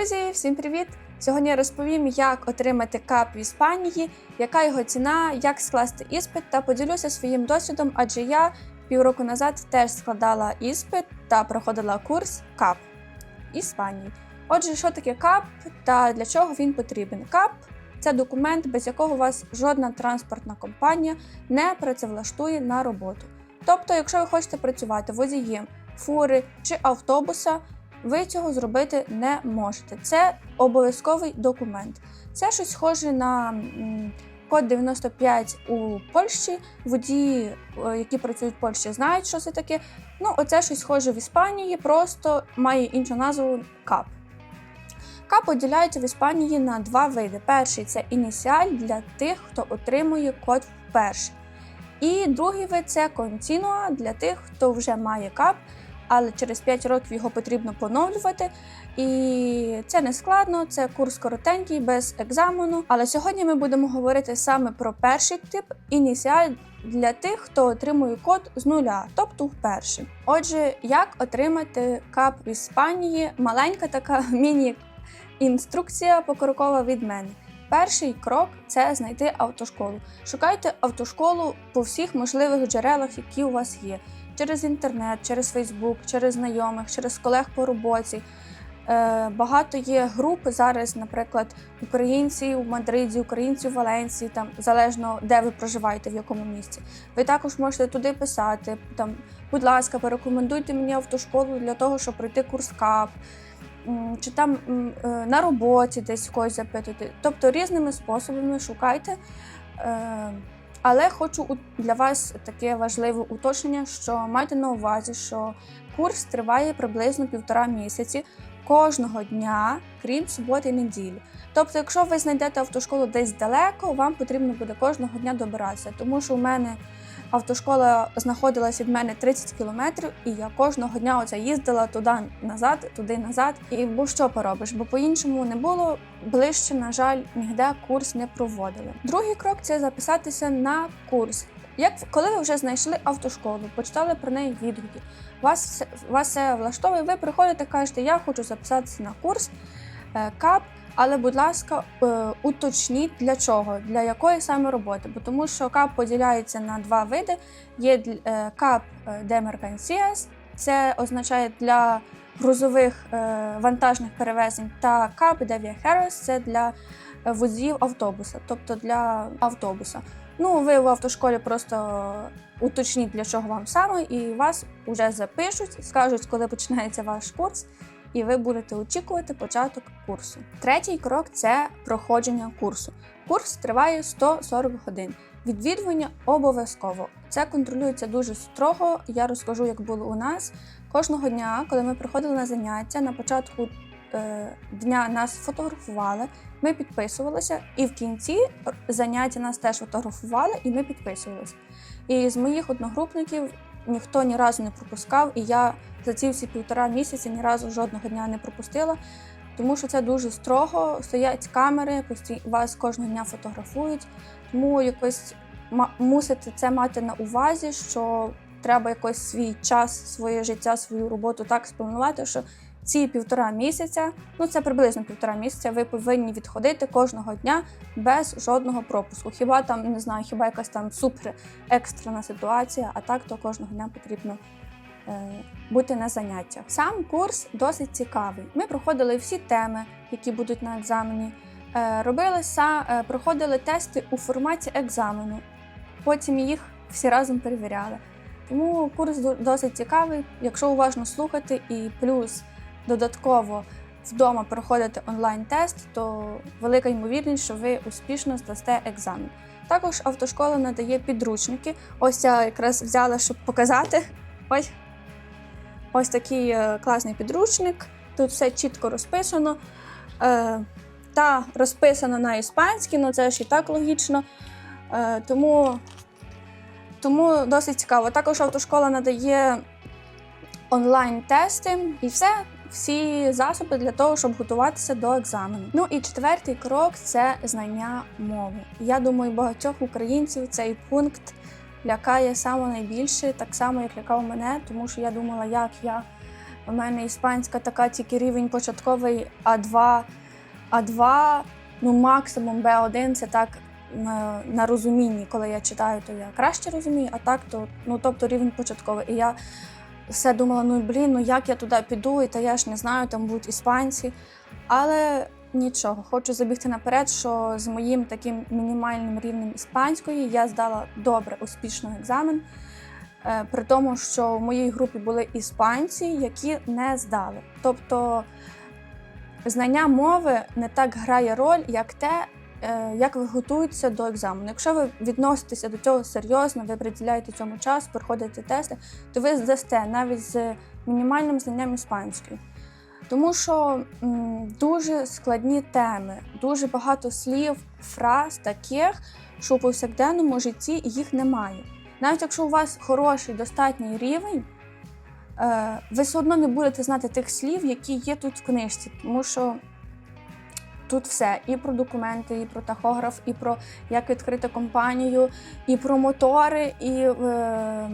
Друзі, всім привіт! Сьогодні я розповім, як отримати кап в Іспанії, яка його ціна, як скласти іспит та поділюся своїм досвідом, адже я півроку назад теж складала іспит та проходила курс КАП Іспанії. Отже, що таке КАП та для чого він потрібен? КАП це документ, без якого вас жодна транспортна компанія не працевлаштує на роботу. Тобто, якщо ви хочете працювати водієм фури чи автобуса, ви цього зробити не можете. Це обов'язковий документ. Це щось схоже на код 95 у Польщі. Водії, е, які працюють в Польщі, знають, що це таке. Ну, оце щось схоже в Іспанії, просто має іншу назву КАП. КАП поділяється в Іспанії на два види. Перший це ініціаль для тих, хто отримує код вперше. І другий вид це контінуа для тих, хто вже має КАП, але через 5 років його потрібно поновлювати. І це не складно, це курс коротенький, без екзамену. Але сьогодні ми будемо говорити саме про перший тип ініціаль для тих, хто отримує код з нуля, тобто вперше. Отже, як отримати КАП в Іспанії? Маленька така міні-інструкція покрокова від мене. Перший крок це знайти автошколу. Шукайте автошколу по всіх можливих джерелах, які у вас є через інтернет, через Фейсбук, через знайомих, через колег по роботі. Е, Багато є груп зараз, наприклад, українці в Мадриді, українці в Валенції, там залежно де ви проживаєте, в якому місці. Ви також можете туди писати. Там, будь ласка, порекомендуйте мені автошколу для того, щоб пройти курс КАП. Чи там е, на роботі десь когось запитати. Тобто різними способами шукайте. Але хочу для вас таке важливе уточнення, що майте на увазі, що курс триває приблизно півтора місяці кожного дня, крім суботи і неділі. Тобто, якщо ви знайдете автошколу десь далеко, вам потрібно буде кожного дня добиратися, тому що у мене автошкола знаходилася від мене 30 кілометрів, і я кожного дня оце їздила туди назад, туди назад. І бо що поробиш? Бо по-іншому не було ближче, на жаль, ніде курс не проводили. Другий крок це записатися на курс. Як коли ви вже знайшли автошколу, почитали про неї відгуки, вас вас все влаштовує, ви приходите, кажете, я хочу записатися на курс КАП, але, будь ласка, е, уточніть для чого, для якої саме роботи. Бо тому що КАП поділяється на два види: є е, КАП е, де меркансіас, це означає для грузових е, вантажних перевезень, та КАП де віахерос це для е, водіїв автобуса, тобто для автобуса. Ну, ви в автошколі просто уточніть, для чого вам саме, і вас вже запишуть, скажуть, коли починається ваш курс, і ви будете очікувати початок курсу. Третій крок це проходження курсу. Курс триває 140 годин. Відвідування обов'язково. Це контролюється дуже строго. Я розкажу, як було у нас. Кожного дня, коли ми приходили на заняття, на початку е, дня нас фотографували, ми підписувалися, і в кінці заняття нас теж фотографували, і ми підписувалися. І з моїх одногрупників ніхто ні разу не пропускав, і я за ці всі півтора місяці ні разу жодного дня не пропустила, тому що це дуже строго. Стоять камери, вас кожного дня фотографують. Тому якось мусите це мати на увазі, що треба якось свій час, своє життя, свою роботу так спланувати, що ці півтора місяця, ну це приблизно півтора місяця, ви повинні відходити кожного дня без жодного пропуску. Хіба там не знаю, хіба якась там супер екстрена ситуація, а так то кожного дня потрібно е, бути на заняттях. Сам курс досить цікавий. Ми проходили всі теми, які будуть на екзамені. Е, робили са, е, проходили тести у форматі екзамену. Потім їх всі разом перевіряли. Тому курс досить цікавий, якщо уважно слухати, і плюс додатково вдома проходити онлайн-тест, то велика ймовірність, що ви успішно здасте екзамен. Також автошкола надає підручники. Ось я якраз взяла, щоб показати. Ось, ось такий е, класний підручник. Тут все чітко розписано. Е, та розписано на іспанській, ну це ж і так логічно. Е, тому, тому досить цікаво. Також автошкола надає онлайн-тести і все, всі засоби для того, щоб готуватися до екзамену. Ну і четвертий крок це знання мови. Я думаю, багатьох українців цей пункт лякає саме найбільше, так само як лякав мене, тому що я думала, як я У мене іспанська така тільки рівень початковий А2, А2, ну максимум Б1 це так на, розумінні. Коли я читаю, то я краще розумію, а так то ну тобто рівень початковий. І я все думала: ну блін, ну як я туди піду, і та я ж не знаю, там будуть іспанці. Але нічого, хочу забігти наперед, що з моїм таким мінімальним рівнем іспанської я здала добре, успішно екзамен. Е, При тому, що в моїй групі були іспанці, які не здали. Тобто знання мови не так грає роль, як те, як ви готуєтеся до екзамену. Якщо ви відноситеся до цього серйозно, ви приділяєте цьому час, проходите тести, то ви здасте навіть з мінімальним знанням іспанської. Тому що м, дуже складні теми, дуже багато слів, фраз таких, що у повсякденному житті їх немає. Навіть якщо у вас хороший достатній рівень, е, ви все одно не будете знати тих слів, які є тут в книжці, тому що тут все і про документи, і про тахограф, і про як відкрити компанію, і про мотори, і е,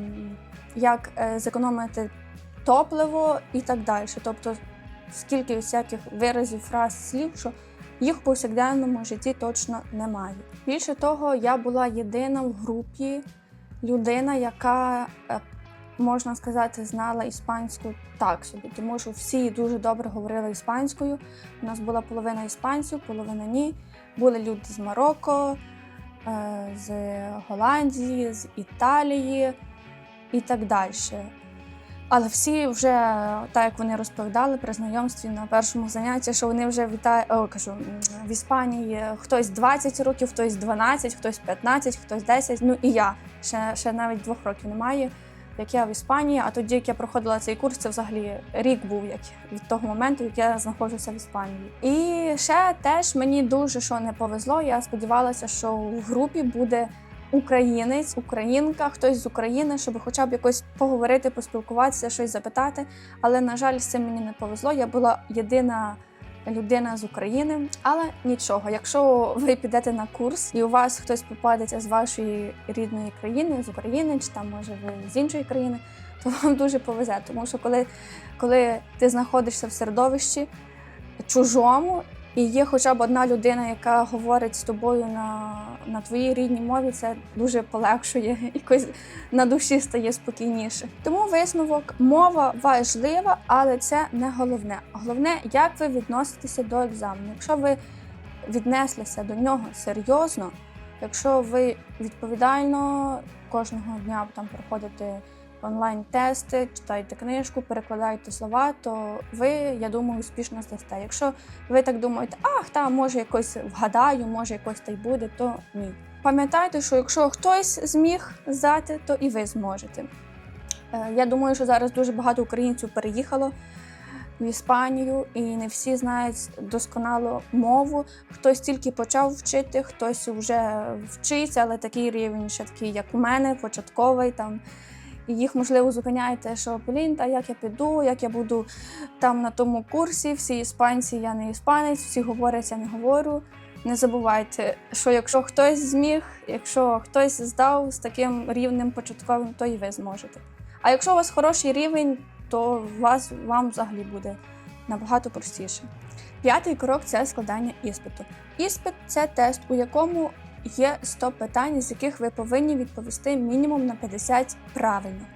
як е, зекономити топливо і так далі. Тобто, скільки всяких виразів, фраз, слів, що їх в повсякденному житті точно немає. Більше того, я була єдина в групі людина, яка, е, можна сказати, знала іспанську так собі, тому що всі дуже добре говорили іспанською. У нас була половина іспанців, половина ні. Були люди з Марокко, е, з Голландії, з Італії і так далі. Але всі вже, так як вони розповідали при знайомстві на першому занятті, що вони вже вітають, о, кажу, в Іспанії хтось 20 років, хтось 12, хтось 15, хтось 10, ну і я. Ще, ще навіть двох років немає, як я в Іспанії. А тоді, як я проходила цей курс, це взагалі рік був як від того моменту, як я знаходжуся в Іспанії. І ще теж мені дуже що не повезло. Я сподівалася, що в групі буде українець, українка, хтось з України, щоб хоча б якось поговорити, поспілкуватися, щось запитати. Але, на жаль, з цим мені не повезло. Я була єдина людина з України. Але нічого, якщо ви підете на курс і у вас хтось попадеться з вашої рідної країни, з України, чи там може ви з іншої країни, то вам дуже повезе. Тому що коли, коли ти знаходишся в середовищі чужому. І є хоча б одна людина, яка говорить з тобою на, на твоїй рідній мові, це дуже полегшує, якось на душі стає спокійніше. Тому висновок мова важлива, але це не головне. Головне, як ви відноситеся до екзамену. Якщо ви віднеслися до нього серйозно, якщо ви відповідально кожного дня там проходите онлайн-тести, читаєте книжку, перекладаєте слова, то ви, я думаю, успішно здасте. Якщо ви так думаєте, ах, та може якось вгадаю, може якось та й буде, то ні. Пам'ятайте, що якщо хтось зміг здати, то і ви зможете. Е, Я думаю, що зараз дуже багато українців переїхало в Іспанію, і не всі знають досконало мову. Хтось тільки почав вчити, хтось вже вчиться, але такий рівень ще такий, як у мене, початковий там. І їх, можливо, зупиняє те, що блін, та як я піду, як я буду там на тому курсі, всі іспанці, я не іспанець, всі говорять, я не говорю. Не забувайте, що якщо хтось зміг, якщо хтось здав з таким рівнем початковим, то і ви зможете. А якщо у вас хороший рівень, то вас, вам взагалі буде набагато простіше. П'ятий крок це складання іспиту. Іспит це тест, у якому є 100 питань, з яких ви повинні відповісти мінімум на 50 правильно.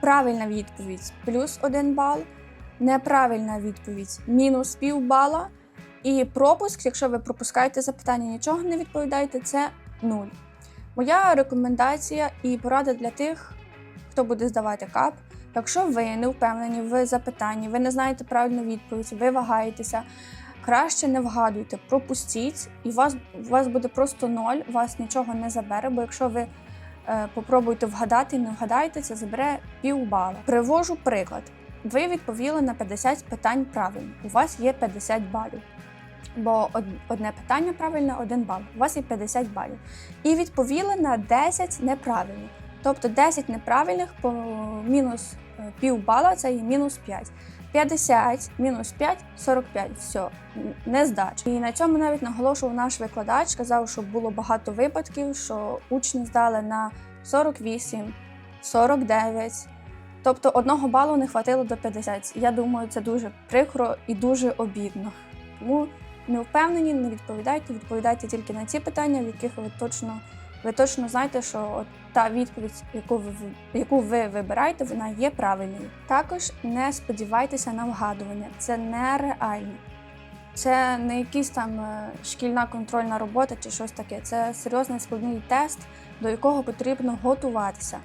Правильна відповідь плюс 1 бал, неправильна відповідь мінус пів бала. І пропуск, якщо ви пропускаєте запитання, нічого не відповідаєте, це 0. Моя рекомендація і порада для тих, хто буде здавати кап. Якщо ви не впевнені в запитанні, ви не знаєте правильну відповідь, ви вагаєтеся, краще не вгадуйте, пропустіть, і вас, у вас буде просто ноль, вас нічого не забере, бо якщо ви е, попробуєте вгадати і не вгадаєте, це забере пів бала. Привожу приклад. Ви відповіли на 50 питань правильно, у вас є 50 балів. Бо одне питання правильне, один бал. У вас є 50 балів. І відповіли на 10 неправильно. Тобто 10 неправильних по мінус е, пів бала це є мінус 5. 50 мінус 5 45. Все, не здача. І на цьому навіть наголошував наш викладач, казав, що було багато випадків, що учні здали на 48, 49, Тобто одного балу не хватило до 50. Я думаю, це дуже прикро і дуже обідно. Тому не впевнені, не відповідайте, відповідайте тільки на ті питання, в яких ви точно, ви точно знаєте, що от та відповідь, яку ви, яку ви вибираєте, вона є правильною. Також не сподівайтеся на вгадування, це нереально. Це не якась там е, шкільна контрольна робота чи щось таке. Це серйозний складний тест, до якого потрібно готуватися.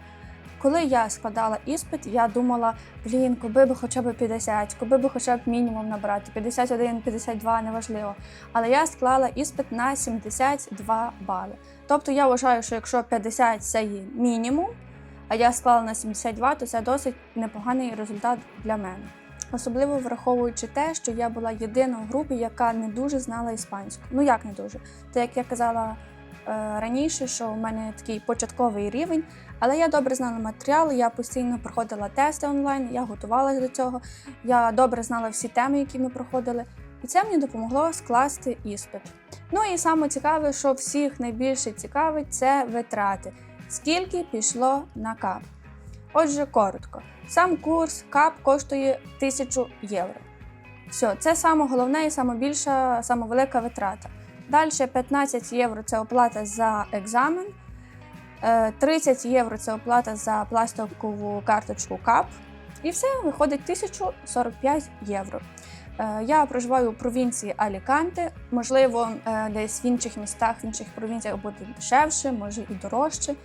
Коли я складала іспит, я думала, блін, коби би хоча б 50, коби би хоча б мінімум набрати 51, 52, неважливо. Але я склала іспит на 72 бали. Тобто я вважаю, що якщо 50 це є мінімум, а я склала на 72, то це досить непоганий результат для мене. Особливо враховуючи те, що я була єдина в групі, яка не дуже знала іспанську. Ну як не дуже? Та як я казала раніше, що у мене такий початковий рівень, але я добре знала матеріал, я постійно проходила тести онлайн, я готувалася до цього, я добре знала всі теми, які ми проходили, і це мені допомогло скласти іспит. Ну і саме цікаве, що всіх найбільше цікавить, це витрати. Скільки пішло на кап? Отже, коротко. Сам курс КАП коштує 1000 євро. Все, це саме головне і саме більша, саме велика витрата. Далі 15 євро це оплата за екзамен, е, 30 євро це оплата за пластикову карточку КАП. І все виходить 1045 євро. Е, Я проживаю у провінції Аліканте. Можливо, е, десь в інших містах, в інших провінціях буде дешевше, може і дорожче.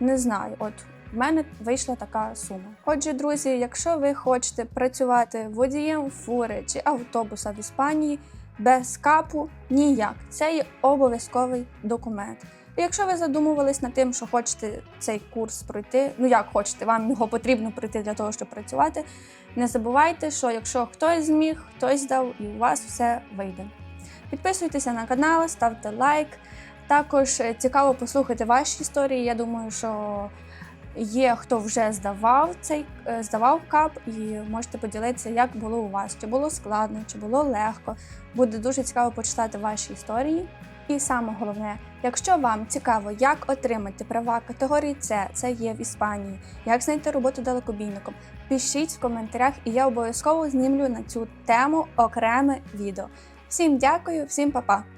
Не знаю. От в мене вийшла така сума. Отже, друзі, якщо ви хочете працювати водієм фури чи автобуса в Іспанії без капу, ніяк. Це є обов'язковий документ. І якщо ви задумувались над тим, що хочете цей курс пройти, ну як хочете, вам його потрібно пройти для того, щоб працювати. Не забувайте, що якщо хтось зміг, хтось здав, і у вас все вийде. Підписуйтеся на канал, ставте лайк. Також е, цікаво послухати ваші історії. Я думаю, що є хто вже здавав цей е, здавав кап, і можете поділитися, як було у вас, чи було складно, чи було легко. Буде дуже цікаво почитати ваші історії. І саме головне, якщо вам цікаво, як отримати права категорії С, це є в Іспанії, як знайти роботу далекобійником, пишіть в коментарях, і я обов'язково знімлю на цю тему окреме відео. Всім дякую, всім па-па!